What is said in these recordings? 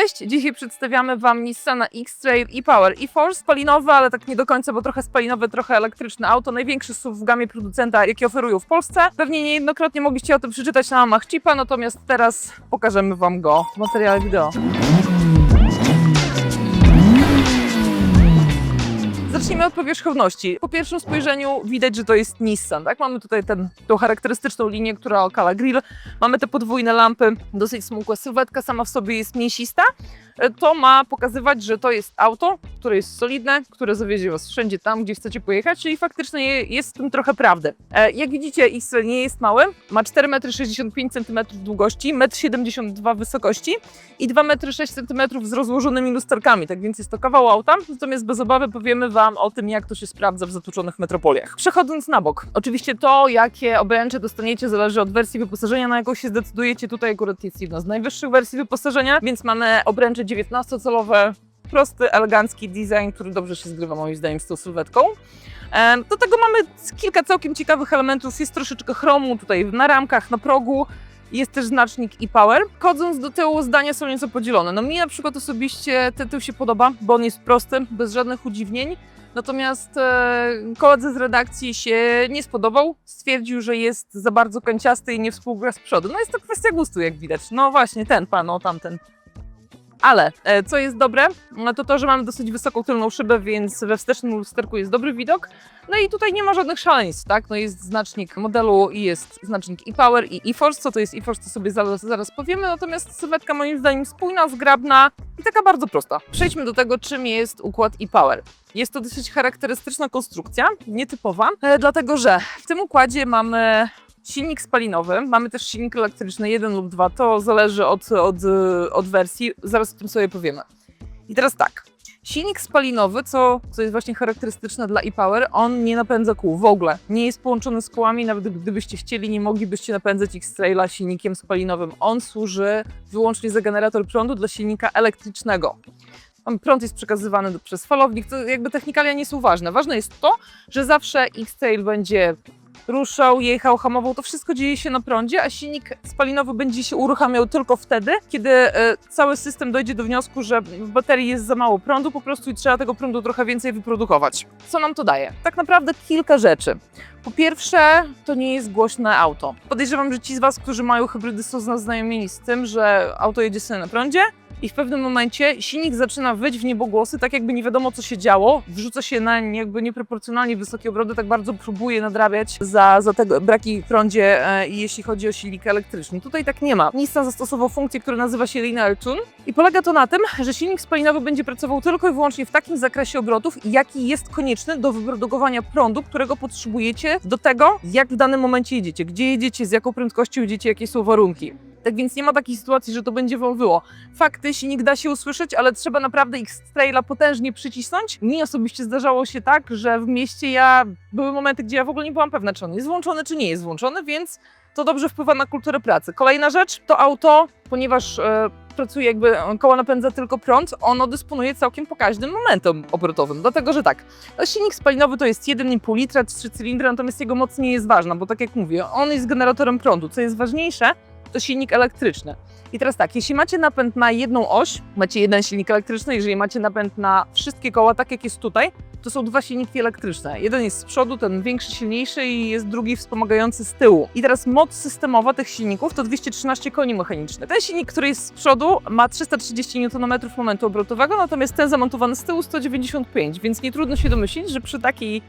Cześć, dzisiaj przedstawiamy Wam Nissana X-Trail e-Power e-Force. Spalinowe, ale tak nie do końca, bo trochę spalinowe, trochę elektryczne auto. Największy SUV w gamie producenta, jaki oferują w Polsce. Pewnie niejednokrotnie mogliście o tym przeczytać na łamach chipa, natomiast teraz pokażemy Wam go w materiale wideo. Zacznijmy od powierzchowności. Po pierwszym spojrzeniu widać, że to jest Nissan. Tak? Mamy tutaj ten, tą charakterystyczną linię, która okala grill. Mamy te podwójne lampy, dosyć smukła sylwetka, sama w sobie jest mięsista. E, To ma pokazywać, że to jest auto, które jest solidne, które zawiezie Was wszędzie tam, gdzie chcecie pojechać, czyli faktycznie je- jest w tym trochę prawdy. E, Jak widzicie, X nie jest mały, ma 4,65 m długości, 1,72 m wysokości i 2,6 m z rozłożonymi lusterkami, tak więc jest to kawał auta, natomiast bez obawy powiemy Wam o tym, jak to się sprawdza w zatłoczonych metropoliach. Przechodząc na bok, oczywiście to, jakie obręcze dostaniecie, zależy od wersji wyposażenia, na jaką się zdecydujecie. Tutaj akurat jest jedna z najwyższych wersji wyposażenia, więc mamy obręcze 19-calowe, prosty, elegancki design, który dobrze się zgrywa moim zdaniem z tą sylwetką. Do tego mamy kilka całkiem ciekawych elementów. Jest troszeczkę chromu tutaj na ramkach, na progu. Jest też znacznik e-power. Chodząc do tyłu, zdania są nieco podzielone. No mi na przykład osobiście ten tył się podoba, bo on jest prosty, bez żadnych udziwnień. Natomiast e, koledze z redakcji się nie spodobał. Stwierdził, że jest za bardzo kanciasty i nie współgra z przodu. No jest to kwestia gustu, jak widać. No właśnie, ten pan, o tamten. Ale e, co jest dobre, no to to, że mamy dosyć wysoką tylną szybę, więc we wstecznym lusterku jest dobry widok. No i tutaj nie ma żadnych szaleństw, tak? No jest znacznik modelu i jest znacznik e-Power i e-Force. Co to jest e-Force, to sobie zaraz, zaraz powiemy. Natomiast sylwetka moim zdaniem spójna, zgrabna i taka bardzo prosta. Przejdźmy do tego, czym jest układ e-Power. Jest to dosyć charakterystyczna konstrukcja, nietypowa, e, dlatego że w tym układzie mamy silnik spalinowy, mamy też silnik elektryczny, jeden lub dwa, to zależy od, od, od wersji, zaraz o tym sobie powiemy. I teraz tak, silnik spalinowy, co, co jest właśnie charakterystyczne dla e-Power, on nie napędza kół w ogóle, nie jest połączony z kołami, nawet gdybyście chcieli, nie moglibyście napędzać X-Traila silnikiem spalinowym. On służy wyłącznie za generator prądu dla silnika elektrycznego. Prąd jest przekazywany przez falownik, to jakby technikalia nie są ważne. Ważne jest to, że zawsze X-Trail będzie ruszał, jechał, hamował, to wszystko dzieje się na prądzie, a silnik spalinowy będzie się uruchamiał tylko wtedy, kiedy e, cały system dojdzie do wniosku, że w baterii jest za mało prądu po prostu i trzeba tego prądu trochę więcej wyprodukować. Co nam to daje? Tak naprawdę kilka rzeczy. Po pierwsze, to nie jest głośne auto. Podejrzewam, że ci z Was, którzy mają hybrydy, są zaznajomieni z tym, że auto jedzie sobie na prądzie i w pewnym momencie silnik zaczyna wyć w niebogłosy, tak jakby nie wiadomo co się działo, wrzuca się na jakby nieproporcjonalnie wysokie obroty, tak bardzo próbuje nadrabiać za, za te braki w prądzie, e, jeśli chodzi o silnik elektryczny. Tutaj tak nie ma. Nissan zastosował funkcję, która nazywa się Linear Tune i polega to na tym, że silnik spalinowy będzie pracował tylko i wyłącznie w takim zakresie obrotów, jaki jest konieczny do wyprodukowania prądu, którego potrzebujecie do tego, jak w danym momencie jedziecie, gdzie jedziecie, z jaką prędkością jedziecie, jakie są warunki. Tak więc nie ma takiej sytuacji, że to będzie wam wyło. Fakty, silnik da się usłyszeć, ale trzeba naprawdę X-Traila potężnie przycisnąć. Mi osobiście zdarzało się tak, że w mieście ja były momenty, gdzie ja w ogóle nie byłam pewna, czy on jest włączony, czy nie jest włączony, więc to dobrze wpływa na kulturę pracy. Kolejna rzecz to auto, ponieważ e, pracuje jakby, koło napędza tylko prąd, ono dysponuje całkiem pokaźnym momentem obrotowym, dlatego że tak, silnik spalinowy to jest 1,5 litra, 3 cylindry, natomiast jego moc nie jest ważna, bo tak jak mówię, on jest generatorem prądu. Co jest ważniejsze, to silnik elektryczny. I teraz tak, jeśli macie napęd na jedną oś, macie jeden silnik elektryczny, jeżeli macie napęd na wszystkie koła, tak jak jest tutaj, to są dwa silniki elektryczne. Jeden jest z przodu, ten większy, silniejszy i jest drugi wspomagający z tyłu. I teraz moc systemowa tych silników to 213 koni mechanicznych. Ten silnik, który jest z przodu ma 330 Nm momentu obrotowego, natomiast ten zamontowany z tyłu 195, więc nie trudno się domyślić, że przy takiej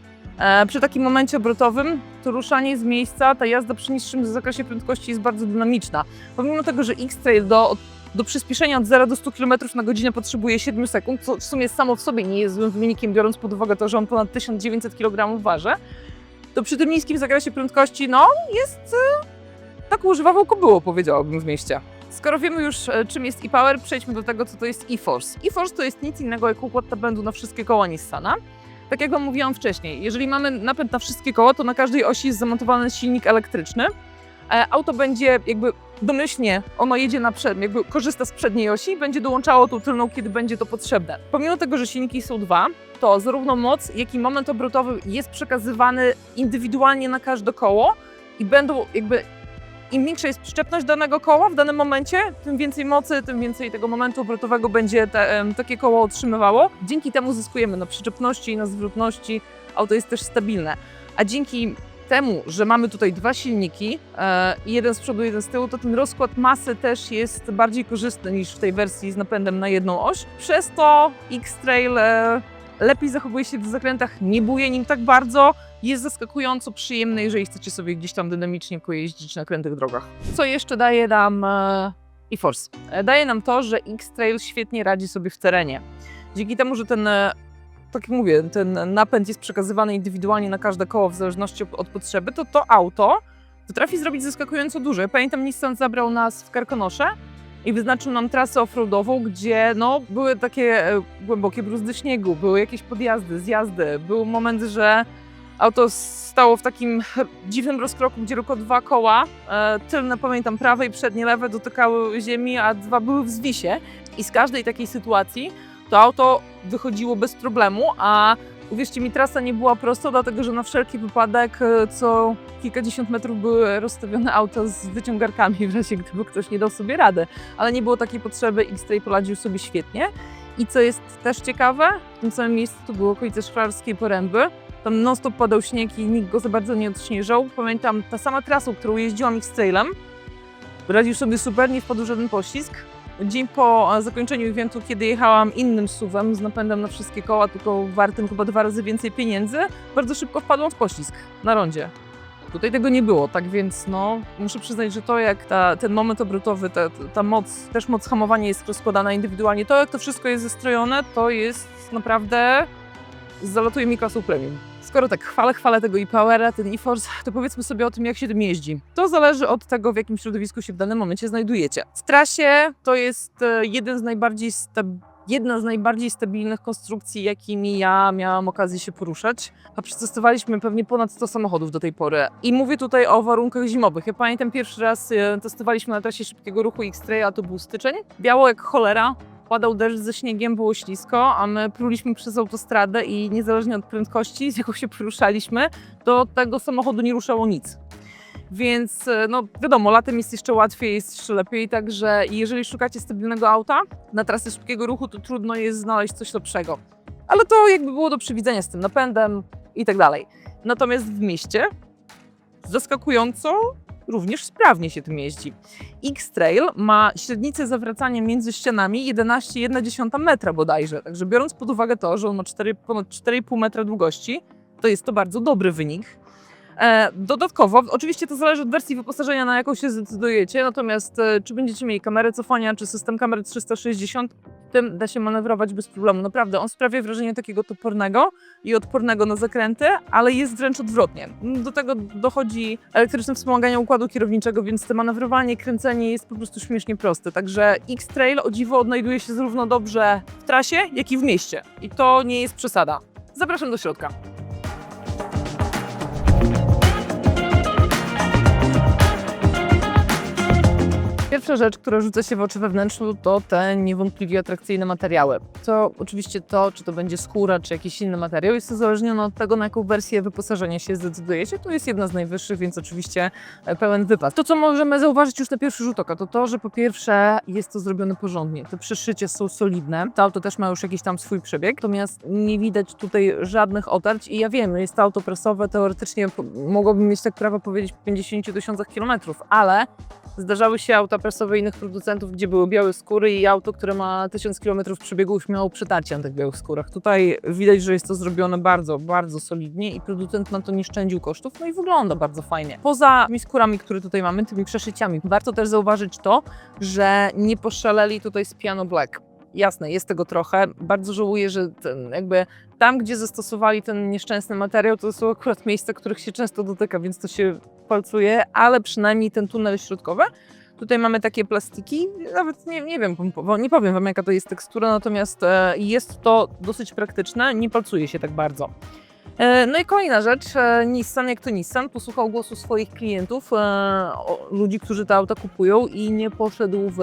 Przy takim momencie obrotowym to ruszanie z miejsca, ta jazda przy niższym zakresie prędkości jest bardzo dynamiczna. Pomimo tego, że X-Trail do, do przyspieszenia od 0 do 100 km na godzinę potrzebuje 7 sekund, co w sumie samo w sobie nie jest złym wynikiem, biorąc pod uwagę to, że on ponad 1900 kg waży, to przy tym niskim zakresie prędkości, no, jest e, taką żywawą kobyłą, powiedziałabym w mieście. Skoro wiemy już, e, czym jest e-Power, przejdźmy do tego, co to jest e-Force. e-Force to jest nic innego jak układ napędu na wszystkie koła Nissana. Tak jak Wam mówiłam wcześniej, jeżeli mamy napęd na wszystkie koła, to na każdej osi jest zamontowany silnik elektryczny. E, Auto będzie jakby domyślnie, ono jedzie na przed, jakby korzysta z przedniej osi i będzie dołączało tą tylną, kiedy będzie to potrzebne. Pomimo tego, że silniki są dwa, to zarówno moc, jak i moment obrotowy jest przekazywany indywidualnie na każde koło i będą jakby im większa jest przyczepność danego koła w danym momencie, tym więcej mocy, tym więcej tego momentu obrotowego będzie te, takie koło otrzymywało. Dzięki temu zyskujemy na przyczepności i na zwrotności. Auto jest też stabilne. A dzięki temu, że mamy tutaj dwa silniki, e, jeden z przodu, jeden z tyłu, to ten rozkład masy też jest bardziej korzystny niż w tej wersji z napędem na jedną oś. Przez to X-Trail e, lepiej zachowuje się w zakrętach, nie buje nim tak bardzo, jest zaskakująco przyjemny, jeżeli chcecie sobie gdzieś tam dynamicznie pojeździć na krętych drogach. Co jeszcze daje nam e, e-Force? E, Daje nam to, że X-Trail świetnie radzi sobie w terenie. Dzięki temu, że ten, e, tak jak mówię, ten napęd jest przekazywany indywidualnie na każde koło w zależności od, potrzeby, to to auto potrafi zrobić zaskakująco dużo. Ja pamiętam, Nissan zabrał nas w Karkonosze i wyznaczył nam trasę offroadową, gdzie no, były takie głębokie bruzdy śniegu, były jakieś podjazdy, zjazdy. Był moment, że auto stało w takim dziwnym rozkroku, gdzie tylko dwa koła, e, tylne pamiętam prawe i przednie lewe dotykały ziemi, a dwa były w zwisie. I z każdej takiej sytuacji to auto wychodziło bez problemu, a uwierzcie mi, trasa nie była prosta, dlatego że na wszelki wypadek e, co kilkadziesiąt metrów były rozstawione auta z wyciągarkami, w razie gdyby ktoś nie dał sobie rady. Ale nie było takiej potrzeby, X-Tray poradził sobie świetnie. I co jest też ciekawe, w tym samym miejscu to było okolice Szklarskiej Poręby. Tam non-stop padał śnieg i nikt go za bardzo nie odśnieżał. Pamiętam, ta sama trasa, którą jeździłam X-Trailem, radził sobie super, nie wpadł żaden pościsk. Dzień po e, zakończeniu eventu, kiedy jechałam innym suwem z napędem na wszystkie koła, tylko wartym chyba dwa razy więcej pieniędzy, bardzo szybko wpadłam w pościsk na rondzie. Tutaj tego nie było, tak więc no, muszę przyznać, że to jak ta, ten moment obrotowy, ta, ta moc, też moc hamowania jest rozkładana indywidualnie, to jak to wszystko jest zestrojone, to jest naprawdę, zalatuje mi klasą premium. Skoro tak chwalę, chwalę tego e-Powera, ten e-Force, to powiedzmy sobie o tym, jak się tym jeździ. To zależy od tego, w jakim środowisku się w danym momencie znajdujecie. W trasie to jest e, jeden z najbardziej jedna z najbardziej stabilnych konstrukcji, jakimi ja miałam okazję się poruszać. A przetestowaliśmy pewnie ponad 100 samochodów do tej pory. I mówię tutaj o warunkach zimowych. Ja pamiętam pierwszy raz e, testowaliśmy na trasie szybkiego ruchu X-Ray, a to był styczeń. Biało jak cholera. Padał deszcz ze śniegiem, było ślisko, a my pruliśmy przez autostradę i niezależnie od prędkości, z jaką się poruszaliśmy, do tego samochodu nie ruszało nic. Więc e, no wiadomo, latem jest jeszcze łatwiej, jest jeszcze lepiej, także jeżeli szukacie stabilnego auta na trasy szybkiego ruchu, to trudno jest znaleźć coś lepszego. Ale to jakby było do przewidzenia z tym napędem i tak dalej. Natomiast w mieście zaskakująco również sprawnie się tym jeździ. X-Trail ma średnicę zawracania między ścianami 11,1 metra bodajże, także biorąc pod uwagę to, że on ma 4, ponad 4,5 metra długości, to jest to bardzo dobry wynik. E, Dodatkowo, oczywiście to zależy od wersji wyposażenia, na jaką się zdecydujecie, natomiast e, czy będziecie mieli kamerę cofania, czy system kamery 360, tym da się manewrować bez problemu. Naprawdę, on sprawia wrażenie takiego topornego i odpornego na zakręty, ale jest wręcz odwrotnie. Do tego dochodzi elektryczne wspomaganie układu kierowniczego, więc to manewrowanie, kręcenie jest po prostu śmiesznie proste. Także X-Trail o dziwo odnajduje się zarówno dobrze w trasie, jak i w mieście. I to nie jest przesada. Zapraszam do środka. Pierwsza rzecz, która rzuca się w oczy we to te niewątpliwie atrakcyjne materiały. To oczywiście to, czy to będzie skóra, czy jakiś inny materiał, jest uzależnione od tego, na jaką wersję wyposażenia się zdecydujecie. To jest jedna z najwyższych, więc oczywiście e, pełen wypas. To, co możemy zauważyć już na pierwszy rzut oka, to to, że po pierwsze jest to zrobione porządnie. Te przeszycia są solidne. To auto też ma już jakiś tam swój przebieg, natomiast nie widać tutaj żadnych otarć i ja wiem, jest to auto prasowe, teoretycznie mogłabym mieć tak prawo powiedzieć po 50 tysiącach kilometrów, ale Zdarzały się auta prasowe innych producentów, gdzie były białe skóry i auto, które ma 1000 km przebiegu już miało przytarcie na tych białych skórach. Tutaj widać, że jest to zrobione bardzo, bardzo solidnie i producent na to nie szczędził kosztów, no i wygląda bardzo fajnie. Poza tymi skórami, które tutaj mamy, tymi przeszyciami, warto też zauważyć to, że nie poszaleli tutaj z piano black. Jasne, jest tego trochę. Bardzo żałuję, że ten, jakby tam, gdzie zastosowali ten nieszczęsny materiał, to są akurat miejsca, których się często dotyka, więc to się palcuje, ale przynajmniej ten tunel środkowy. Tutaj mamy takie plastiki, nawet nie, nie wiem, nie powiem wam jaka to jest tekstura, natomiast e, jest to dosyć praktyczne, nie palcuje się tak bardzo. E, No i kolejna rzecz, e, Nissan, jak to Nissan, posłuchał głosu swoich klientów, ludzi, którzy te auta kupują i nie poszedł w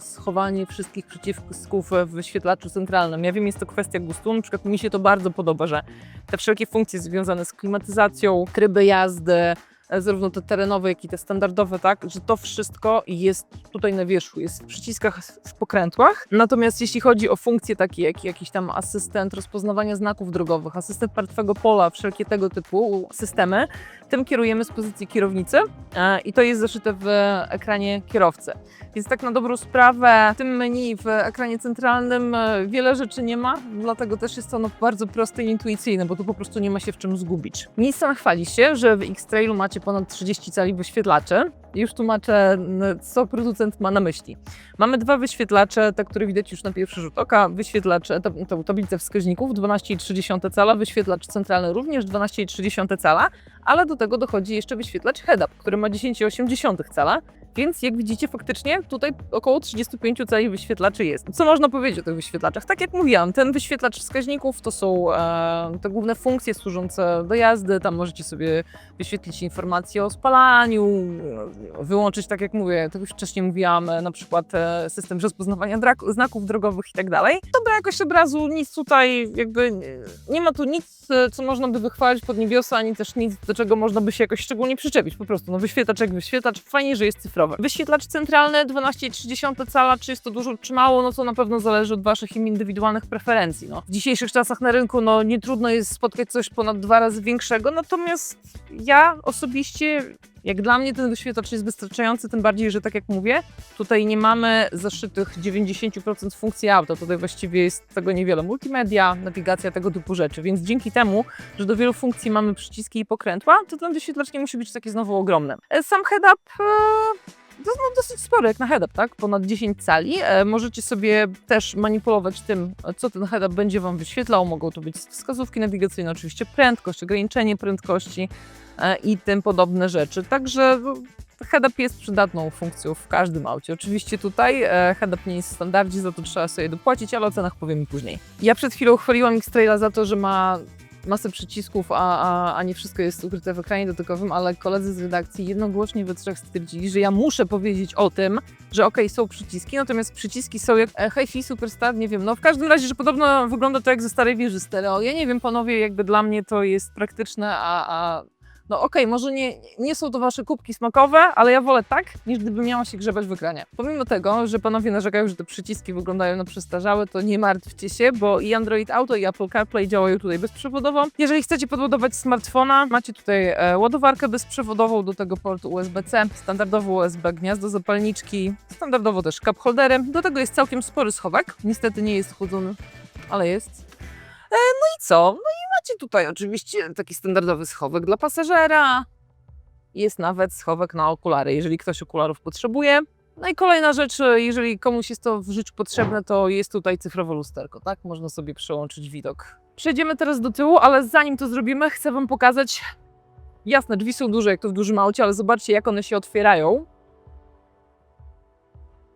schowanie wszystkich przycisków w wyświetlaczu centralnym. Ja wiem, jest to kwestia gustu, na przykład mi się to bardzo podoba, że te wszelkie funkcje związane z klimatyzacją, tryby jazdy, zarówno te terenowe, jak i te standardowe, tak, że to wszystko jest tutaj na wierzchu, jest w przyciskach, w pokrętłach. Natomiast jeśli chodzi o funkcje takie jak jakiś tam asystent rozpoznawania znaków drogowych, asystent martwego pola, wszelkie tego typu systemy, tym kierujemy z pozycji kierownicy e, i to jest zaszyte w ekranie kierowcy. Więc tak na dobrą sprawę w tym menu w ekranie centralnym e, wiele rzeczy nie ma, dlatego też jest ono bardzo proste i intuicyjne, bo tu po prostu nie ma się w czym zgubić. Nissan chwali się, że w X-Trailu macie ponad 30 cali wyświetlaczy. Już tłumaczę, co producent ma na myśli. Mamy dwa wyświetlacze, te, które widać już na pierwszy rzut oka, wyświetlacze, to, to tablicę wskaźników 12,3 cala, wyświetlacz centralny również 12,3 cala, ale do tego dochodzi jeszcze wyświetlacz head-up, który ma 10,8 cala, więc jak widzicie faktycznie tutaj około 35 cali wyświetlaczy jest. Co można powiedzieć o tych wyświetlaczach? Tak jak mówiłam, ten wyświetlacz wskaźników to są e, te główne funkcje służące do jazdy, tam możecie sobie wyświetlić informacje o spalaniu, e, wyłączyć, tak jak mówię, tak już wcześniej mówiłam, e, na przykład e, system rozpoznawania znaków drogowych i tak dalej. Dobra jakość obrazu, nic tutaj jakby nie- ma tu nic, co można by wychwalić pod niebiosa, ani też nic, do czego można by się jakoś szczególnie przyczepić. Po prostu, no wyświetlacz jak wyświetlacz, fajnie, że jest cyfrowy. Wyświetlacz centralny 12,3 cala, czy jest to dużo, czy mało, no to na pewno zależy od waszych indywidualnych preferencji. No. W dzisiejszych czasach na rynku, no nie trudno jest spotkać coś ponad dwa razy większego, natomiast ja osobiście jak dla mnie ten wyświetlacz jest wystarczający, tym bardziej, że tak jak mówię, tutaj nie mamy zaszytych 90% funkcji auto. Tutaj właściwie jest tego niewiele. Multimedia, nawigacja, tego typu rzeczy. Więc dzięki temu, że do wielu funkcji mamy przyciski i pokrętła, to ten wyświetlacz nie musi być taki znowu ogromny. E, Sam head-up e, to jest no, dosyć spory jak na head-up, tak? Ponad 10 cali. E, możecie sobie też manipulować tym, co ten head-up będzie Wam wyświetlał. Mogą to być wskazówki nawigacyjne, oczywiście prędkość, ograniczenie prędkości e, i tym podobne rzeczy. Także no, head-up jest przydatną funkcją w każdym aucie. Oczywiście tutaj e, head-up nie jest w standardzie, za to trzeba sobie dopłacić, ale o cenach powiemy później. Ja przed chwilą chwaliłam X-Traila za to, że ma masę przycisków, a, a, a nie wszystko jest ukryte w ekranie dotykowym, ale koledzy z redakcji jednogłośnie we trzech stwierdzili, że ja muszę powiedzieć o tym, że okej, są przyciski, natomiast przyciski są jak e, hi-fi, superstar, nie wiem, no w każdym razie, że podobno wygląda to jak ze starej wieży stereo. Ja nie wiem, panowie, jakby dla mnie to jest praktyczne, a, a no okej, może nie, nie są to wasze kubki smakowe, ale ja wolę tak, niż gdybym miała się grzebać w ekranie. Pomimo tego, że panowie narzekają, że te przyciski wyglądają na przestarzałe, to nie martwcie się, bo i Android Auto i Apple CarPlay działają tutaj bezprzewodowo. Jeżeli chcecie podładować smartfona, macie tutaj e, ładowarkę bezprzewodową, do tego port USB-C, standardowo USB, gniazdo zapalniczki, standardowo też cup holdery. Do tego jest całkiem spory schowek. Niestety nie jest chłodzony, ale jest. E, no i co? No i macie tutaj oczywiście taki standardowy schowek dla pasażera. Jest nawet schowek na okulary, jeżeli ktoś okularów potrzebuje. No i kolejna rzecz, e, jeżeli komuś jest to w życiu potrzebne, to jest tutaj cyfrowe lusterko, tak? Można sobie przełączyć widok. Przejdziemy teraz do tyłu, ale zanim to zrobimy, chcę Wam pokazać. Jasne, drzwi są duże, jak to w dużym aucie, ale zobaczcie, jak one się otwierają.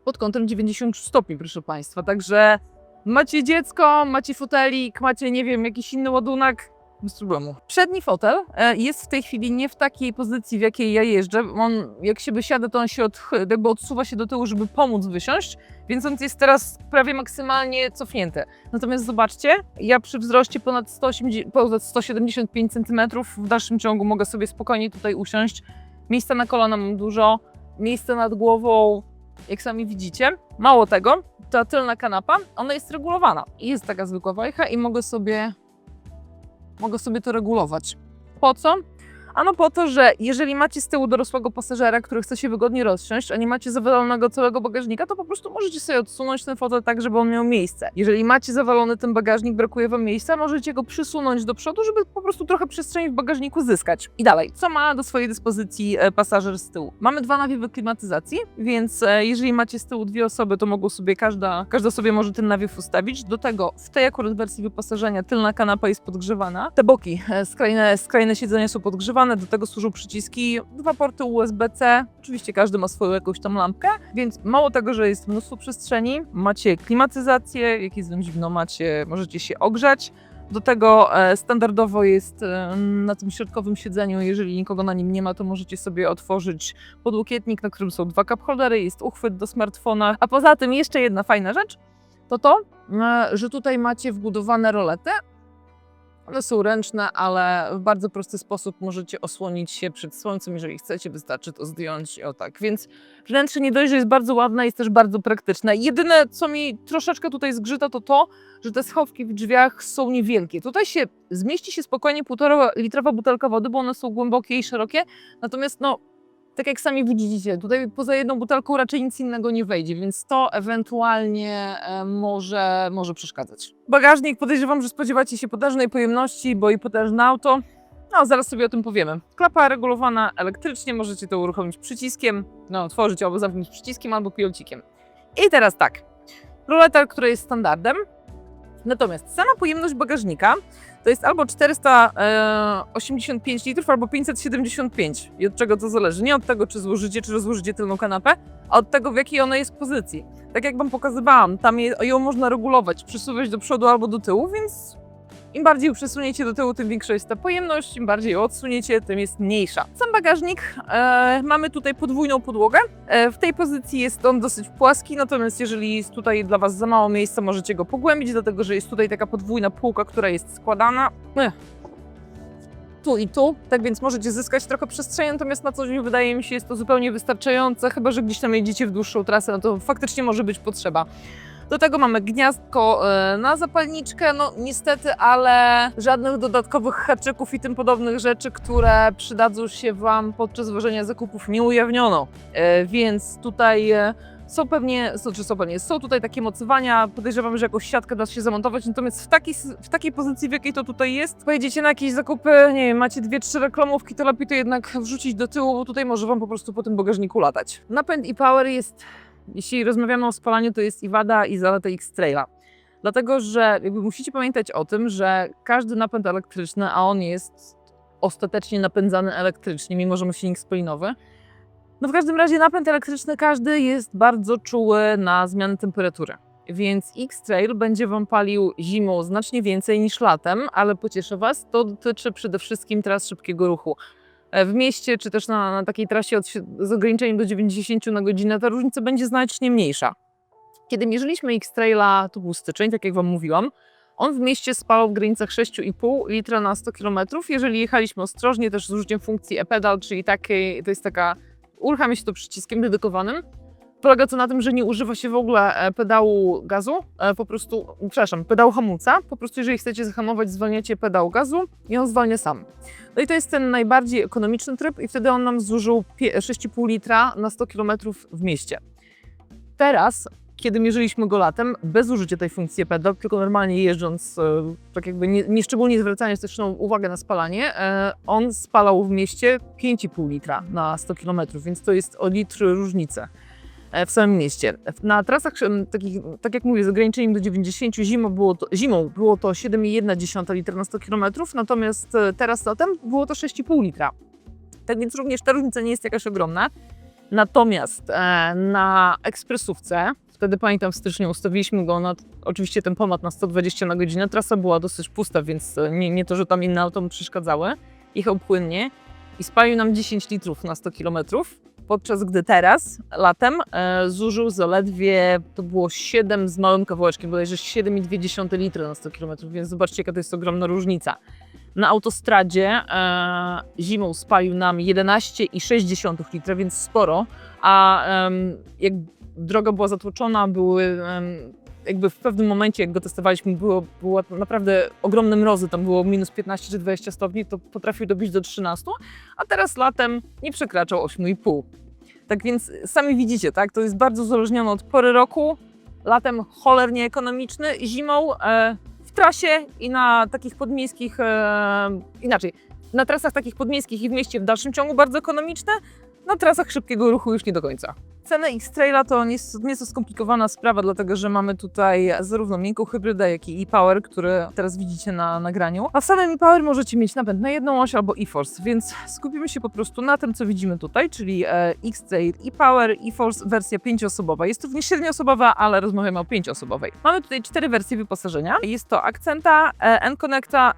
Pod kątem 90 stopni, proszę Państwa. Także macie dziecko, macie fotelik, macie, nie wiem, jakiś inny ładunek, bez problemu. Przedni fotel e, jest w tej chwili nie w takiej pozycji, w jakiej ja jeżdżę. On, jak się wysiada, to on się odchy- jakby odsuwa się do tyłu, żeby pomóc wysiąść, więc on jest teraz prawie maksymalnie cofnięty. Natomiast zobaczcie, ja przy wzroście ponad 180, ponad 175 cm w dalszym ciągu mogę sobie spokojnie tutaj usiąść. Miejsca na kolana mam dużo, miejsce nad głową, jak sami widzicie. Mało tego, ta tylna kanapa, ona jest regulowana. Jest taka zwykła wajcha i mogę sobie, mogę sobie to regulować. Po co? Ano po to, że jeżeli macie z tyłu dorosłego pasażera, który chce się wygodnie rozsiąść, a nie macie zawalonego całego bagażnika, to po prostu możecie sobie odsunąć ten fotel tak, żeby on miał miejsce. Jeżeli macie zawalony ten bagażnik, brakuje wam miejsca, możecie go przysunąć do przodu, żeby po prostu trochę przestrzeni w bagażniku zyskać. I dalej, co ma do swojej dyspozycji e, pasażer z tyłu? Mamy dwa nawiewy klimatyzacji, więc e, jeżeli macie z tyłu dwie osoby, to mogą sobie każda, każda sobie może ten nawiew ustawić. Do tego w tej akurat wersji wyposażenia tylna kanapa jest podgrzewana. Te boki, e, skrajne, skrajne siedzenia są podgrzewane, do tego służą przyciski, dwa porty USB-C. Oczywiście każdy ma swoją jakąś tam lampkę, więc mało tego, że jest mnóstwo przestrzeni, macie klimatyzację, jak jest zimno, macie, możecie się ogrzać. Do tego e, standardowo jest e, na tym środkowym siedzeniu, jeżeli nikogo na nim nie ma, to możecie sobie otworzyć podłokietnik, na którym są dwa cup holdery, jest uchwyt do smartfona. A poza tym jeszcze jedna fajna rzecz, to to, e, że tutaj macie wbudowane rolety. One są ręczne, ale w bardzo prosty sposób możecie osłonić się przed słońcem, jeżeli chcecie, wystarczy to zdjąć, o tak. Więc wnętrze nie dość, że jest bardzo ładne, jest też bardzo praktyczne. Jedyne, co mi troszeczkę tutaj zgrzyta, to to, że te schowki w drzwiach są niewielkie. Tutaj się zmieści się spokojnie półtora litrowa butelka wody, bo one są głębokie i szerokie, natomiast no, tak jak sami widzicie, tutaj poza jedną butelką raczej nic innego nie wejdzie, więc to ewentualnie e, może, może przeszkadzać. Bagażnik podejrzewam, że spodziewacie się potężnej pojemności, bo i potężne auto. No, zaraz sobie o tym powiemy. Klapa regulowana elektrycznie, możecie to uruchomić przyciskiem, no, otworzyć albo zamknąć przyciskiem, albo pilocikiem. I teraz tak, ruleta, która jest standardem, natomiast sama pojemność bagażnika to jest albo 485 litrów, albo 575. I od czego to zależy? Nie od tego, czy złożycie, czy rozłożycie tylną kanapę, a od tego, w jakiej ona jest pozycji. Tak jak Wam pokazywałam, tam ją można regulować, przesuwać do przodu albo do tyłu, więc im bardziej przesuniecie do tyłu, tym większa jest ta pojemność, im bardziej odsuniecie, tym jest mniejsza. Sam bagażnik, e, mamy tutaj podwójną podłogę. E, w tej pozycji jest on dosyć płaski, natomiast jeżeli jest tutaj dla Was za mało miejsca, możecie go pogłębić, dlatego że jest tutaj taka podwójna półka, która jest składana. Ech. Tu i tu, tak więc możecie zyskać trochę przestrzeni, natomiast na co dzień wydaje mi się jest to zupełnie wystarczające, chyba że gdzieś tam jedziecie w dłuższą trasę, no to faktycznie może być potrzeba. Do tego mamy gniazdko e, na zapalniczkę, no niestety, ale żadnych dodatkowych haczyków i tym podobnych rzeczy, które przydadzą się Wam podczas wożenia zakupów nie ujawniono. E, Więc tutaj e, są pewnie, są, czy są pewnie, są tutaj takie mocowania, podejrzewam, że jakąś siatkę da się zamontować, natomiast w takiej, s- w takiej pozycji, w jakiej to tutaj jest, pojedziecie na jakieś zakupy, nie wiem, macie dwie, trzy reklamówki, to lepiej to jednak wrzucić do tyłu, bo tutaj może Wam po prostu po tym bagażniku latać. Napęd i power jest jeśli rozmawiamy o spalaniu, to jest i wada, i zaleta X-Traila. Dlatego, że jakby musicie pamiętać o tym, że każdy napęd elektryczny, a on jest ostatecznie napędzany elektrycznie, mimo że ma silnik spalinowy, no w każdym razie napęd elektryczny każdy jest bardzo czuły na zmiany temperatury. Więc X-Trail będzie Wam palił zimą znacznie więcej niż latem, ale pocieszę Was, to dotyczy przede wszystkim tras szybkiego ruchu w mieście, czy też na, na takiej trasie od, z ograniczeniem do 90 na godzinę, ta różnica będzie znacznie mniejsza. Kiedy mierzyliśmy X-Traila, to był styczeń, tak jak Wam mówiłam, on w mieście spał w granicach 6,5 litra na 100 km. Jeżeli jechaliśmy ostrożnie, też z użyciem funkcji e-pedal, czyli takiej, to jest taka, uruchamia się to przyciskiem dedykowanym. Polega to na tym, że nie używa się w ogóle e, pedału gazu, e, po prostu, przepraszam, pedału hamulca. Po prostu jeżeli chcecie zahamować, zwalniacie pedał gazu i on zwalnia sam. No i to jest ten najbardziej ekonomiczny tryb i wtedy on nam zużył pie- 6,5 litra na 100 km w mieście. Teraz, kiedy mierzyliśmy go latem, bez użycia tej funkcji pedał, tylko normalnie jeżdżąc, e, tak jakby nie, nie szczególnie zwracając też uwagę na spalanie, on spalał w mieście 5,5 litra na 100 km, więc to jest o litr różnicę e, w samym mieście. Na trasach takich, tak jak mówię, z ograniczeniem do 90 zimą było to, zimą było to 7,1 litra na 100 km, natomiast e, teraz latem było to 6,5 litra. Tak więc również ta różnica nie jest jakaś ogromna. Natomiast e, na ekspresówce, wtedy pamiętam w styczniu ustawiliśmy go na oczywiście ten pomad na 120 na godzinę. Trasa była dosyć pusta, więc e, nie, nie to, że tam inne auto mu przeszkadzały. Jechał płynnie i spalił nam 10 litrów na 100 kilometrów podczas gdy teraz, latem, e, zużył zaledwie, to było 7 z małym kawałeczkiem, bodajże 7,2 litra na 100 km, więc zobaczcie, jaka to jest ogromna różnica. Na autostradzie e, zimą spalił nam 11,6 litra, więc sporo, a em, jak droga była zatłoczona, były em, jakby w pewnym momencie, jak go testowaliśmy, było, było naprawdę ogromne mrozy, tam było minus 15 czy 20 stopni, to potrafił dobić do 13, a teraz latem nie przekraczał 8,5. Tak więc sami widzicie, tak? To jest bardzo uzależnione od pory roku. Latem cholernie ekonomiczny, zimą e, w trasie i na takich podmiejskich, e, inaczej, na trasach takich podmiejskich i w mieście w dalszym ciągu bardzo ekonomiczne, na trasach szybkiego ruchu już nie do końca. Ceny X-Traila to nie jest, nie jest to skomplikowana sprawa, dlatego że mamy tutaj zarówno miękką hybrydę, jak i e-Power, który teraz widzicie na nagraniu. A w samym e-Power możecie mieć napęd na jedną oś albo e-Force, więc skupimy się po prostu na tym, co widzimy tutaj, czyli e, X-Trail e-Power, e-Force wersja pięcioosobowa. Jest to również siedmioosobowa, ale rozmawiamy o pięcioosobowej. Mamy tutaj cztery wersje wyposażenia. Jest to Accenta, e, N-Connecta,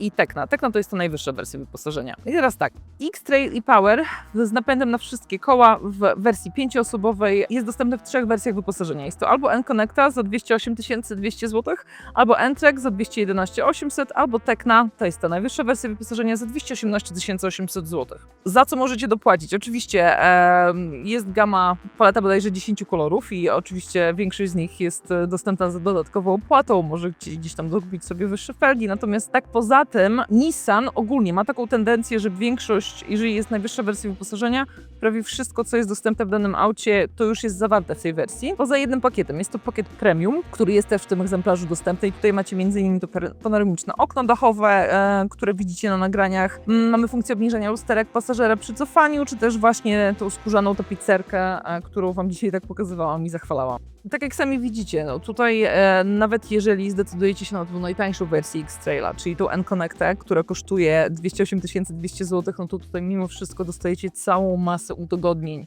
i Tecna. Tecna to jest ta najwyższa wersja wyposażenia. I teraz tak, X-Trail e-Power z napędem na wszystkie koła w wersji pięcioosobowej jest dostępny w trzech wersjach wyposażenia. Jest to albo N-Connecta za 208 200 zł, albo N-Trek za 211 800, albo Tekna, to jest ta najwyższa wersja wyposażenia za 218 800 zł. Za co możecie dopłacić? Oczywiście em, jest gama, paleta bodajże 10 kolorów i oczywiście większość z nich jest e, dostępna za dodatkową opłatą, możecie gdzieś tam dokupić sobie wyższe felgi, natomiast tak poza tym Nissan ogólnie ma taką tendencję, że większość, jeżeli jest najwyższa wersja wyposażenia, prawie wszystko, co jest dostępne w danym aucie, to już jest zawarte w tej wersji. Poza jednym pakietem. Jest to pakiet premium, który jest też w tym egzemplarzu dostępny i tutaj macie m.in. to panoramiczne okno dachowe, e, które widzicie na nagraniach. Mm, Mamy funkcję obniżenia lusterek pasażera przy cofaniu, czy też właśnie tą skórzaną tapicerkę, e, którą wam dzisiaj tak pokazywałam i zachwalałam. Tak jak sami widzicie, no tutaj e, nawet jeżeli zdecydujecie się na tą najtańszą wersję X-Traila, czyli tą N-Connectę, która kosztuje 208 200 zł, no to tutaj mimo wszystko dostajecie całą masę udogodnień,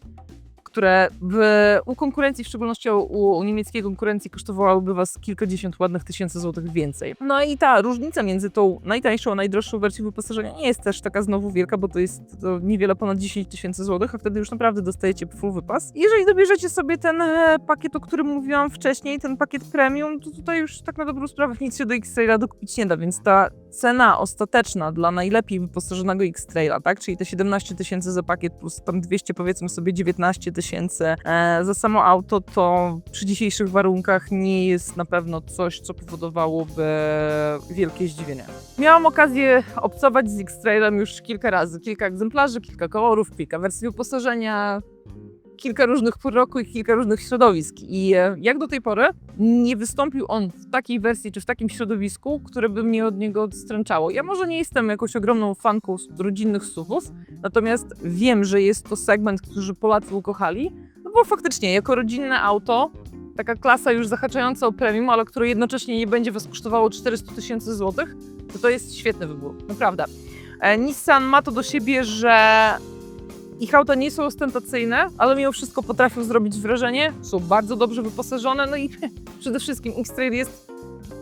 które w, u konkurencji, w szczególności u, u niemieckiej konkurencji, kosztowałyby was kilkadziesiąt ładnych tysięcy złotych więcej. No i ta różnica między tą najtańszą a najdroższą wersją wyposażenia nie jest też taka znowu wielka, bo to jest to niewiele ponad 10 tysięcy złotych, a wtedy już naprawdę dostajecie full wypas. Jeżeli dobierzecie sobie ten e, pakiet, o którym mówiłam wcześniej, ten pakiet premium, to tutaj już tak na dobrą sprawę nic się do X-Traila dokupić nie da, więc ta cena ostateczna dla najlepiej wyposażonego X-Traila, tak, czyli te 17 tysięcy za pakiet plus tam 200 powiedzmy sobie 19 tysięcy e, za samo auto, to przy dzisiejszych warunkach nie jest na pewno coś, co powodowałoby wielkie zdziwienie. Miałam okazję obcować z X-Trailem już kilka razy, kilka egzemplarzy, kilka kolorów, kilka wersji wyposażenia, kilka różnych pór roku i kilka różnych środowisk. I e, jak do tej pory nie wystąpił on w takiej wersji czy w takim środowisku, które by mnie od niego odstręczało. Ja może nie jestem jakąś ogromną fanką rodzinnych SUVów, natomiast wiem, że jest to segment, który Polacy ukochali, no bo faktycznie jako rodzinne auto, taka klasa już zahaczająca o premium, ale które jednocześnie nie będzie was kosztowało 400 tysięcy złotych, to to jest świetny wybór, naprawdę. E, Nissan ma to do siebie, że ich auta nie są ostentacyjne, ale mimo wszystko potrafią zrobić wrażenie, są bardzo dobrze wyposażone, no i przede wszystkim X-Trail jest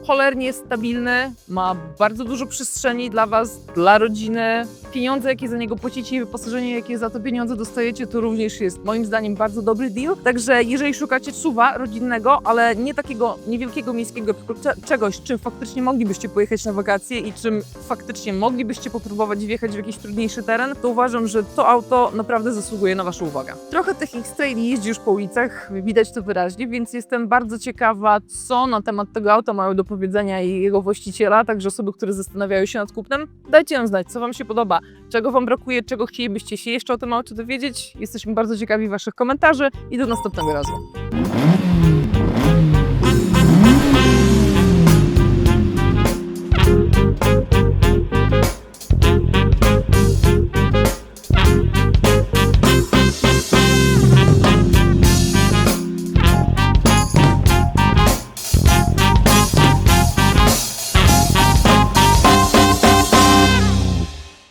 cholernie stabilny, ma bardzo dużo przestrzeni dla Was, dla rodziny. Pieniądze, jakie za niego płacicie i wyposażenie, jakie za to pieniądze dostajecie, to również jest moim zdaniem bardzo dobry deal. Także jeżeli szukacie suwa rodzinnego, ale nie takiego niewielkiego miejskiego, tylko cze- czegoś, czym faktycznie moglibyście pojechać na wakacje i czym faktycznie moglibyście popróbować wjechać w jakiś trudniejszy teren, to uważam, że to auto naprawdę zasługuje na Waszą uwagę. Trochę tych X-Traili jeździ już po ulicach, widać to wyraźnie, więc jestem bardzo ciekawa, co na temat tego auta mają do powiedzenia i jego właściciela, także osoby, które zastanawiają się nad kupnem. Dajcie nam znać, co Wam się podoba, czego Wam brakuje, czego chcielibyście się jeszcze o tym aucie dowiedzieć. Jesteśmy bardzo ciekawi Waszych komentarzy i do następnego razu.